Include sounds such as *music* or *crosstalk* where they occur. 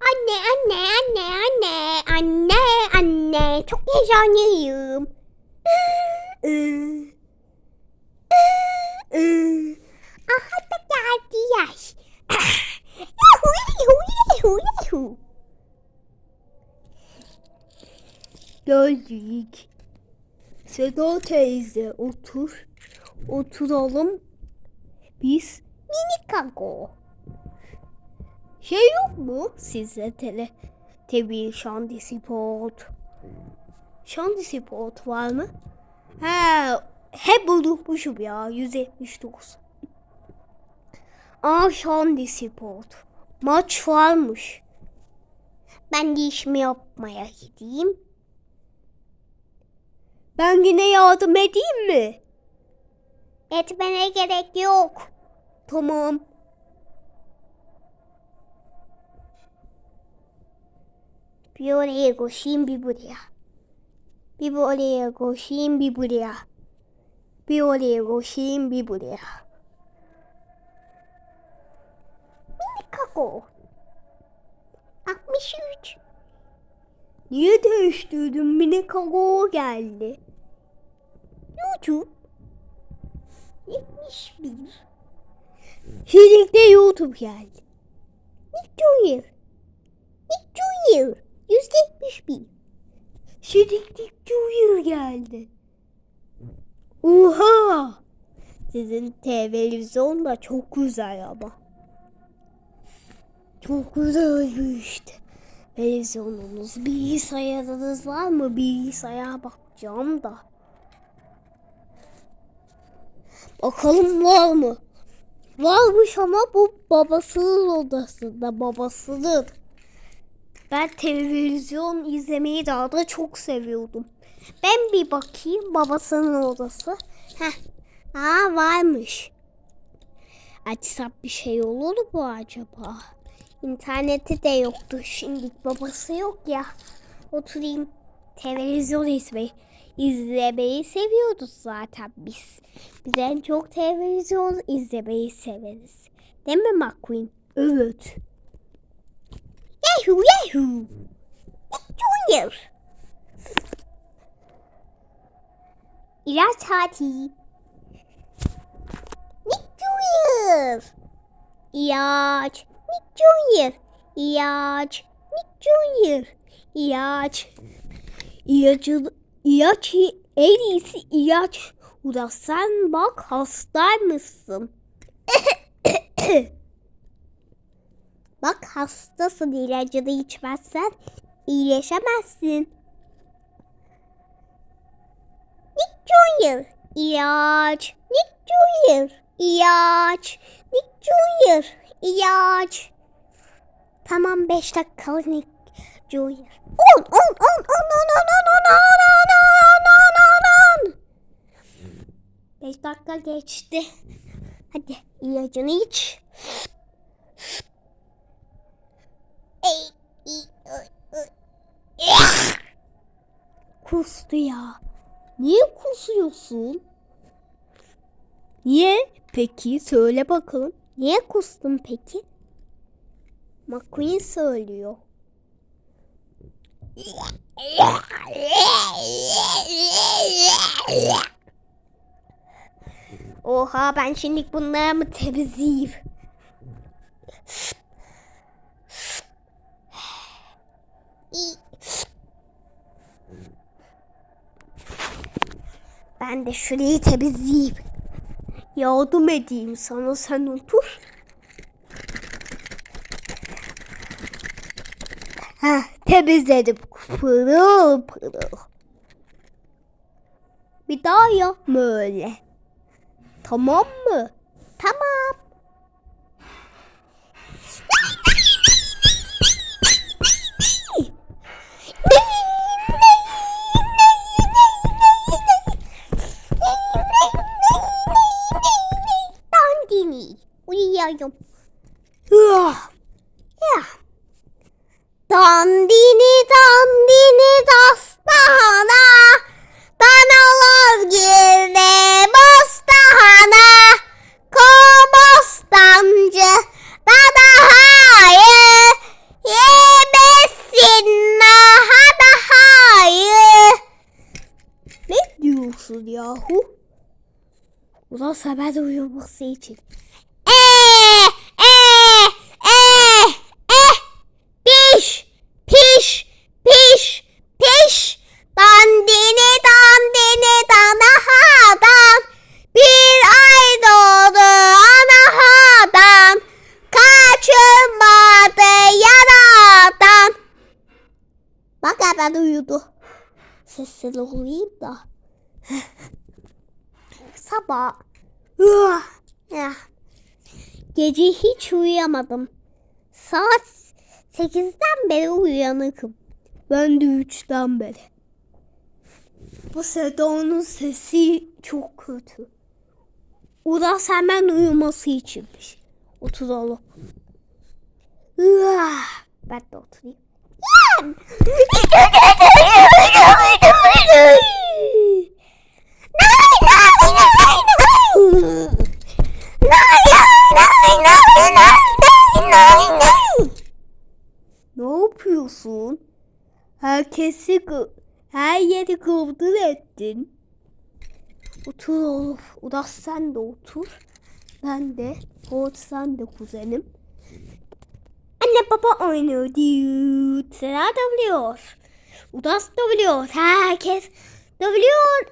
Anne anne anne anne anne anne çok heyecanlıyım. Aha da geldi yaş. Geldik. Seda teyze otur. Oturalım. Biz Mini kago. şey yok mu size tele TV Şandi Sport? Şandi Sport var mı? He, hep unutmuşum ya 179. Aa Şandi Sport. Maç varmış. Ben de işimi yapmaya gideyim. Ben yine yardım edeyim mi? Etmene gerek yok. Tamam. Bir oraya koşayım bir buraya. Bir oraya koşayım bir buraya. Bir oraya koşayım bir buraya. Mini kago. 63. Niye değiştirdin? Mini kago geldi. YouTube. 71. Şimdi de YouTube geldi. Nick Junior. Nick Junior. 171. Şimdi de Junior geldi. Oha! Sizin televizyon da çok güzel ama. Çok güzel işte. Televizyonunuz, bilgisayarınız var mı? Bilgisayara bakacağım da. Bakalım var mı? Varmış ama bu babasının odasında. Babasının. Ben televizyon izlemeyi daha da çok seviyordum. Ben bir bakayım babasının odası. Heh. Aa varmış. Açsam bir şey olur mu acaba? İnternette de yoktu. Şimdi babası yok ya. Oturayım televizyon izlemeyi, izlemeyi seviyoruz zaten biz. Biz en çok televizyon izlemeyi severiz. Değil mi McQueen? Evet. Yahoo yahoo. Junior. İlaç saati. Nick Junior. İlaç. Nick Junior. İlaç. Nick Junior. İlaç. İlacı, ilaç en iyisi ilaç. Uda sen bak hastaymışsın. *laughs* Hastasın ilacını içmezsen iyileşemezsin. Nick Junior. İlaç. Nick Junior. İlaç. Nick Junior. İlaç. Tamam 5 dakikalık Nick Junior. 10 10 10 10 10 10 10 10 10 10 10 5 dakika geçti. Hadi ilacını iç. Kustu ya. Niye kusuyorsun? Niye? Peki söyle bakalım. Niye kustun peki? McQueen söylüyor. Oha ben şimdi bunları mı temizleyeyim? Ben de şurayı temizleyeyim. Yardım edeyim sana sen otur. Heh, temizledim. Pırıl pırıl. Bir daha yapma öyle. Tamam mı? Tamam. Dandini dandini dastana Danalar girdi bostana Kobostancı Dada hayır Yemesin daha da hayır Ne diyorsun yahu? Ulan sabah uyuması için. Sesleri olayım da. *laughs* Sabah. Ah. Gece hiç uyuyamadım. Saat 8'den beri uyanıkım. Ben de 3'ten beri. Bu Seda'nın sesi çok kötü. Uras hemen uyuması içinmiş. Oturalım. Ah, Ben de oturayım. *laughs* Herkesi her yeri kıvdır ettin. Otur oğlum. Uras sen de otur. Ben de. Hoğut sen de kuzenim. Anne baba oynuyor diyor. Sena da biliyor. Uras da biliyor. Herkes da biliyor.